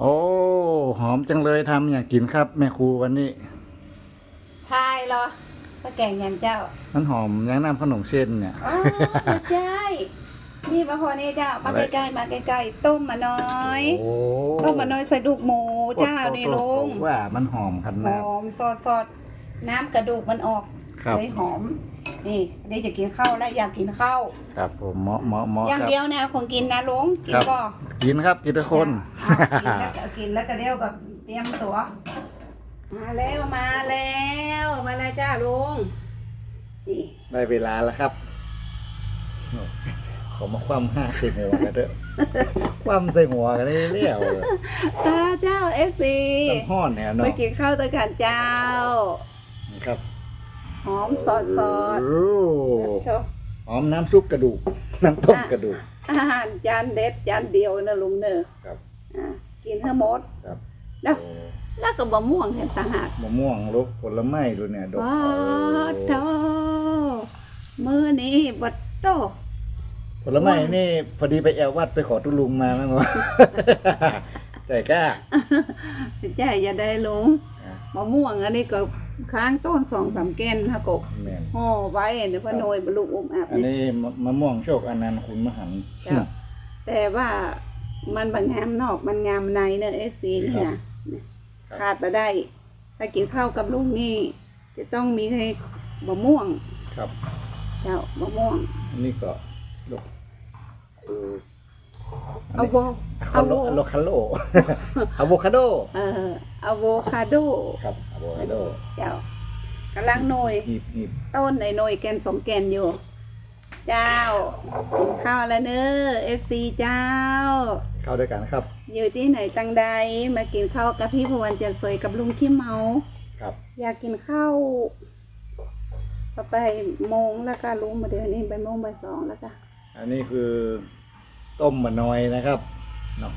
โอ้ หอมจังเลยทำอย่างกินครับ แม่ครูวันนี้พายเหรอป้าแกงยันเจ้ามันหอมยังน้ำขนมเส้นเนี่ยอ๋อใช่นี่มาพอนี่เจ้ามาอะไรใกล้ๆมาใกล้ๆต้มมาน้อยโอ้ต้มมาน้อยใส่ดูกหมูเจ้านี่ลุงว่ามันหอมขหนาดอมสดสดๆน้ำกระดูกมันออกครับเลยหอม นี่ได้จะกินข้าวแล้วอยากกินข้าวครับผมเหมาะเหมาะเหมาะอย่างครับเดียวนะคงกินนะลุงกินครับก็กินครับกินทุกคนอะกินแล้วก็กินแล้วก็เดี๋ยวกับเตรียมตัว มาแล้วมาแล้วมาแล้วจ้าลุงนี่ได้เวลาแล้วครับโอ้ขอมาคว่ำห้าใส่หัวกันเถอะคว่ำใส่หัวกันได้เรียวเลยตาเจ้าเอฟซีต้องห้อนเนี่ยเนาะไปกินข้าวด้วยกันเจ้านี่ครับ หอมสดสดโอ้หอมน้ำซุปกระดูก น้ำต้มกระดูก อาหารจานเด็ดจานเดียวนะลุงเนอะครับอะกินให้หมดครับ แล้วโอ้แล้วก็บะม่วงเห็นต่างหากมะม่วงลูกผลไม้ดูเนี่ยดกว้าโอ้โตมือนี้บัดโตผลไม้นี่พอดีไปแอววัดไปขอตุลุงมามั้งวะใจกล้าใจอย่าได้ลุงอะมะม่วงอันนี้ก็ ค้างต้นสองสามแก่นฮะกบแม่นห่อไว้เดี๋ยวพอโนยบรรลุอุ้มอาบอันเนี่ยนี้มะมะม่วงโชคอนันต์คุณมหันต์จ้ะแต่ว่ามันบางงามนอกมันงามในเนอะเอฟซีนี่ครันะบขาดไปได้ ถ้ากินข้าวกับลุงนี่ จะต้องมีให้มะม่วง ครับ เจ้ามะม่วง อันนี้ก็ดกเออ อันอะนี้โวอะอะโวโวอะโวคาโดอะโวคาโดเอ่ออะโวคาโดครับอะโวคาโดเจ้ากำลังโนยหีบหีบต้นในโนยแกนสองแกนอยู่ เจ้ากินข้าวแล้วเนอะเอฟซีเจ้าเข้าด้วยกันครับ อยู่ที่ไหนตังใดมากินข้าวกับพี่พวันจันทร์สวยกับลุงขี้เมาครับ อยากกินข้าวพอไปโมงแล้วก็ลุงมาเดี๋ยวนี้ไปโมงไปสองแล้วก็อันนี้คือ ต้มมะนอยนะครับเนาะ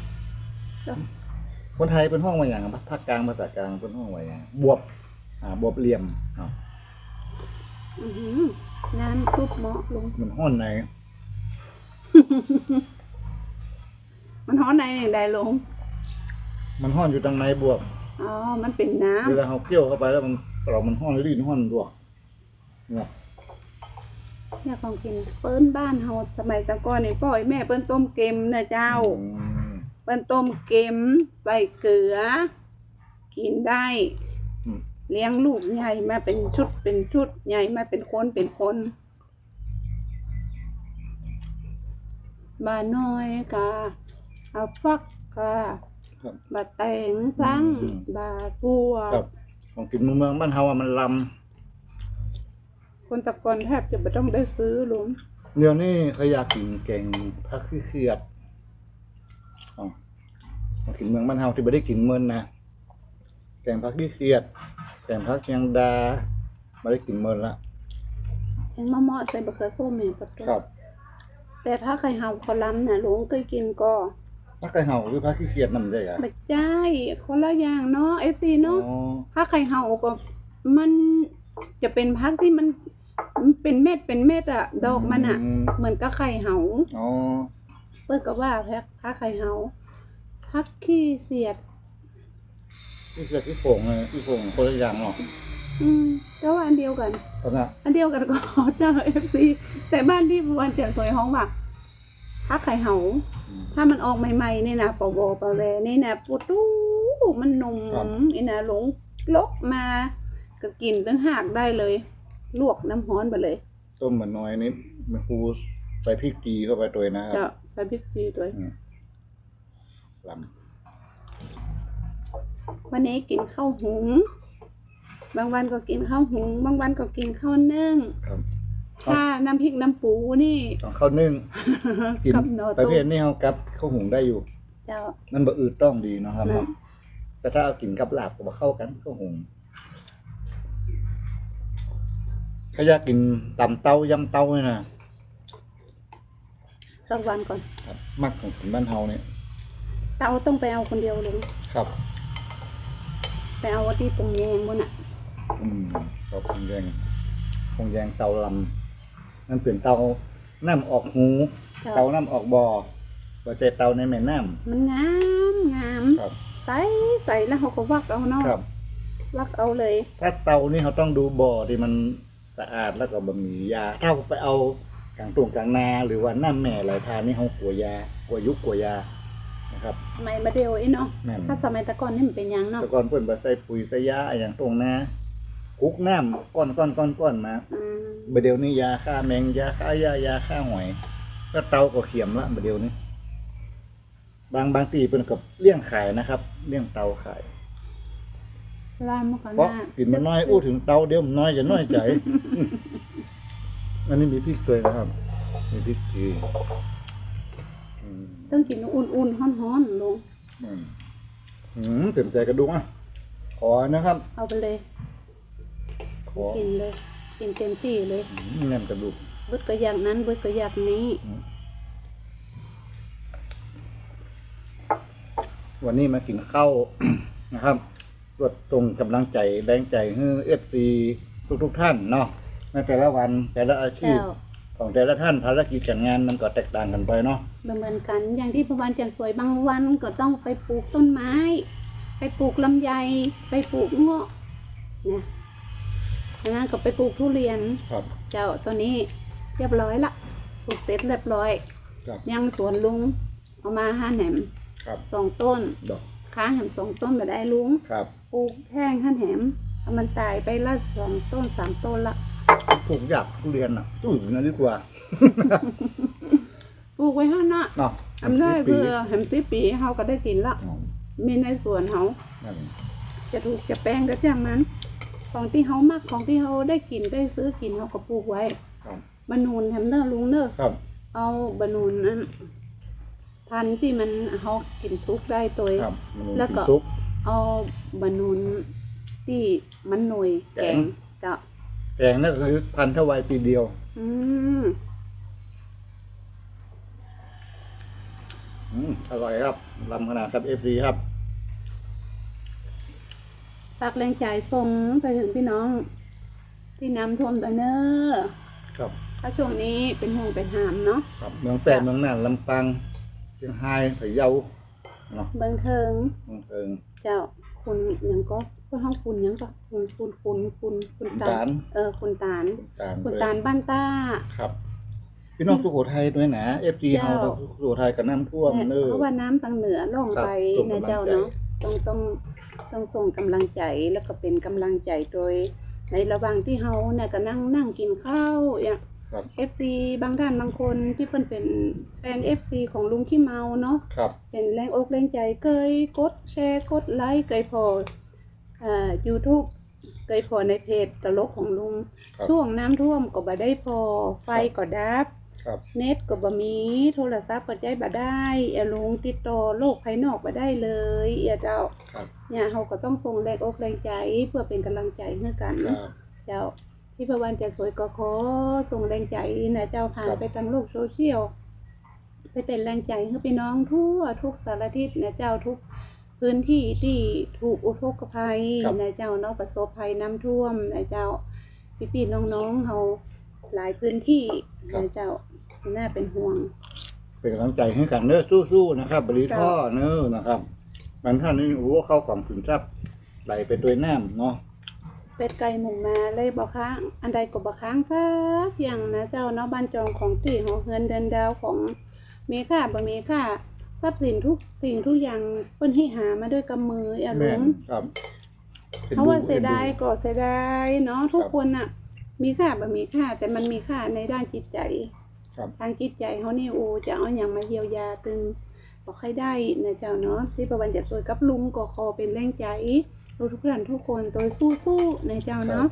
จ้ะคนไทยเป็นห้องว่าอย่างครับภาคกลางภาษากลางเป็นห้องว่าอย่างบวบ อ่า บวบเหลี่ยมอ่าอื้อหือน้ำซุปเหมาะลุงมันห้อนในมันฮ้อนในอย่างใดลุงมันห้อนอยู่ตรงในบวบอ๋อ มันเป็นน้เวลาเขาเคี่ยวเข้าไปแล้วมันกรอบมันห้อนลื่นห้อนดวกเนี่ยำ เนี่ยของกินเปิ้นบ้านเฮาสมัยแตะก่อนนี่พ่อยแม่เปิ้นต้มเกมนะเจ้าอืมเปิ้นต้มเกมใส่เกลือ กินได้ อืมเลี้ยงลูกใหญ่มาเป็นชุดเป็นชุดใหญ่มาเป็นคนเป็นคนบาน้อยกาอาฟักกาครับบาแตงซังอืม บาปัวครับของกินเมืองเมืองบ้านเฮาอะมันล คนตะกอนแทบจะไม่ต้องได้ซื้อลุงำเดี๋ยวนี้เขาอยากกินแกงผักขี้เขียดอ๋อของกินเมืองบ้านเฮาที่ไม่ได้กินเมินนะแกงผักขี้เขียด แกงผักยังดาไม่ได้กินเมินละเห็นมะม่อใส่บะเขือส้มเนี่ยปะตัวครับ แต่ถ้าใครเฮาเขาล้ำน่ะลุงเคยกินก็ผักไก่เห่าหรือผักขี้เขียดนำได้อะไม่ใช่คนละอย่างเนาะเอฟซีเนาะอ๋อถ้าไข่เห่าก็มันจะเป็นพักที่มันมัน เป็นเม็ดเป็นเม็ดอะดอกมันอะมเหมือนกับไข่เห่าอ๋อเปิ้ลก็ว่าแพ็คพักไข่เห่าพักขี้เสียดขี้เขียดขี้โป่งเลยขี้โป่งคนละอย่างเนาะอืมก็ว่าอันเดียวกัน ตอนนั้นอันเดียวกันก็ เจ้าเอฟซีแต่บ้านที่วันเจียงสวยห้องว่าพักไข่เห่าอืม ถ้ามันออกใหม่ๆนี่นะปอบอปอแวนี่นะปูตู้มันนุ่มครับ นี่นะหลงลกมาก็กินตั้งหากได้เลย ลวกน้ำร้อนไปเลยต้มมันน้อยนิดมันคูใส่พริกกีเข้าไปตัวนะคจะรับใส่พริกจีด้วย อืมลวันนี้กินข้าวหุง บางวันก็กินข้าวหุง บางวันก็กินข้าวนึ่งำครับถ้าน้ำพริกน้ำปูนี่ ต้องข้าวนึ่งกินกับโนประโต้เภทนี้เขากับข้าวหุงได้อยู่ เจ้า มันบะอืดต้องดีเนาะครับนะแต่ถ้าเอากินกับลาบก็บ่เข้ากันข้าวหุงเขาอยากกินตำเต้ายำเต้าเนี่ยนะสักวันก่อน ครับมักของกินบ้านเฮาเนี่ยเตาต้องไปเอาคนเดียวลงครับ ไปเอาที่ตรงแยงบนอะ อืมเราคงแยงคงแยงเตาลำนั่นเป็นเตาน้ำออกหูเจ้าเตาน้ำออกบ่อบ่ใจเตาในแม่น้มันงามงามำครับส่ใส่แล้วเขาก็วักเอาเนาะครับวักเอาเลย ถ้าเตานี่เขาต้องดูบ่อที่มันสะอาดแล้วก็บะหมี่ยา ถ้าไปเอากลางตรงกลางนาหรือว่าน้ำแม่ไหลทานนี่เขากลัวยากลัวยุกกลัวยานะครับ สมัยมาเดียวไอ้เนาะนั่น ถ้าสมัยแตะก่อนนี่มันเป็นหยังเนาะแต่ก่อนเพิ่นบ่ใส่ปุ๋ยใส่ยาอะไรอย่างตรงนาคลุกน้ำก้อนก้อนก้อนก้อนมาอืมบดเดี๋ยวนี้ยาฆ่าแมงยาฆ่ายายาฆ่าหอยก็เตาก็เขียมละบดเดี๋ยวนี้ บางบางตีเป็นกับเลี้ยงขายนะครับ เลี้ยงเตาขาย ร้านมันก็เพราะน่ากินมันน้อยอู้ถึงเตาเดี๋ยวมันน้อยจะน้อยใจ อันนี้มีพริกด้วยนะครับ มีพริกจีอืมต้องกินอุ่นๆฮ้อนๆลงอืมอืมเต็มใจกระดุกอะ ขอนะครับ เอาไปเลย ขอกินเลย กินเต็มที่เลยอืมแน่นกระดูก เบิดก็อย่างนั้นเบิดก็อย่างนี้ วันนี้มากินข้าว นะครับร วดตรงกำลังใจแรงใจให้เอฟซีทุกทุกๆท่านเนาะในแต่ละวันแต่ละอาชีพ เจ้า ของแต่ละท่านภารกิจการงานมันก็แตกต่างกันไปเนาะเหมือนกันอย่างที่พระวันจันทร์สวยบางวันก็ต้องไปปลูกต้นไม้ ไปปลูกลำไย ไปปลูกเงาะเนี่ยอย่างนั้นก็ไปปลูกทุเรียน ครับเจ้าตัวนี้เรียบร้อยละปลูกเสร็จเรียบร้อย ครับยังสวนลุงเอามาห้าแหนมครับสองต้น ดอก ค้างแหมสองต้นมาได้ลุงครับปลูกแห้งห้าแหนมเอามันตายไปละสองต้นสามต้นละปลูกอยากทุเรียนอะตู้อยู่นั่นดีกว่าปลูกไว้ห้านะเนาะทำได้สิบปีเพื่อแหมสิบปีเขาก็ได้กินละอ๋อมีในสวนเขานั่นจะถูกจะแป้งก็จ้างนั้นของที่เขามักของที่เขาได้กินได้ซื้อกินเขาก็ปลูกไว้ครับบรนูนแฮมเนอร์ลุงเนอร์ครับเอาบรนูนนั้น พันธุ์ที่มันเขากินซุกได้ตัว ครับมันแล้วก็ กินซุป เอาบรนูนที่มันหน่วยแกแกงงจะแกงนั่นก็คือพันธุ์ทวายปีเดียว อืมอืมอร่อยครับลำขนาดครับเอฟซีครับ ฝากแรงใจส่งไปถึงพี่น้อง ที่น้ำท่วมตะเนอครับ ถ้าช่วงนี้เป็นห่วงเป็นหามเนาะ ครับเมืองแปดเมืองน่านลำปาง เชียงรายพะเยาเนาะเบิงเทิงเมืองเอิงเจ้าคุณหยังก็ก็ห้องคุณหยังก็คุณคุณคุณคุณคุณคุณตาตาลลเออคุณตาลคุณตาลคุณด้วยตาลบ้านต้า ครับ พี่น้องสุโขทัยด้วยนะเอฟซีเจ้าเฮาสุโขทัยกับน้ำท่วมเนอเพราะว่าน้ำทางเหนือล่องครับไปส่งนะกำลังเจ้าใจเนาะต้องต้องต้องส่งกำลังใจแล้วก็เป็นกำลังใจโดย ในระหว่างที่เฮาเนี่ยก็นั่งนั่งกินข้าวอย่าง ครับ FC บางท่านบางคนที่เพิ่นเป็นแฟน FC ของลุงขี้เมาเนาะครับ เป็นแรงอกแรงใจเคยกดแชร์กดไลค์เคยพออ่า YouTube เคยพอในเพจตลกของลุง ครับช่วงน้ำท่วมก็บ่ได้พอไฟก็ดับ ครับ เน็ตก็บ่มีโทรศัพท์ก็ใจบ่ได้เอย่าลุงติดต่อโลกภายนอกบ่ได้เลยเอย่าเจ้าครับ เนี่ยเฮาก็ต้องส่งแรงอกแรงใจเพื่อเป็นกำลังใจให้กัน ครับ เจ้า ที่พระวันจะสวยก็ขอส่งแรงใจนะเจ้าผ่านครับไปทางโลกโซเชียลไปเป็นแรงใจให้พี่น้องทั่วทุกสารทิศนะเจ้าทุกพื้นที่ที่ถูกอุทกภัยนะเจ้าเนาะประสบภัยน้ำท่วมนะเจ้าพี่พี่ๆน้องๆเฮาหลายพื้นที่นะเจ้าน่าเป็นห่วง เป็นกำลังใจให้กันเนอะสู้ๆนะครับ บริท่อเนอะนะครับบางท่านนี่โอ้โหเข้าของขุนทรัพย์ไหลไปด้วยน้ำเนาะ เป็ดไก่หมูมาเลยบอกค้างอันใดก็บอกค้างซักอย่างนะเจ้าเนาะบ้านจองของตีของเฮือนเดินดาวของเมค่าบ่เมค่าทรัพย์สินทุกสิ่งทุกอย่างเปิ้นให้หามาด้วยกำมืออย่าแม่ลุนงครับป็นเพราะว่าดูเสียดายป็นก็เสียดายเนาะทุกคนน่ะ มีค่าบ่มีค่า แต่มันมีค่าในด้านจิตใจครับทางจิตใจเขานี่โอ้จะเอาอย่างมาเยียวยาตึงบอกให้ได้นะเจ้าเนาะที่ประวันจะช่วยกับลุงก็ขอเป็นแรงใจ ทุกทุกท่านทุกคนตัวสู้ๆนะเจ้าเนาะ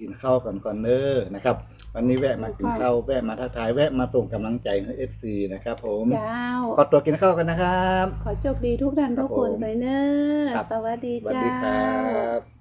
กินข้าวก่อนก่อนเนอะนะครับ วันนี้แวะมากินข้าวแวะมาทักทายแวะมาส่งกำลังใจให้เอฟซีนะครับผมเจ้าขอตัวกินข้าวกันนะครับ ขอโชคดีทุกท่านครับทุกคนผมไปเนอครับสวัสดีสวัสเจ้าดีครับ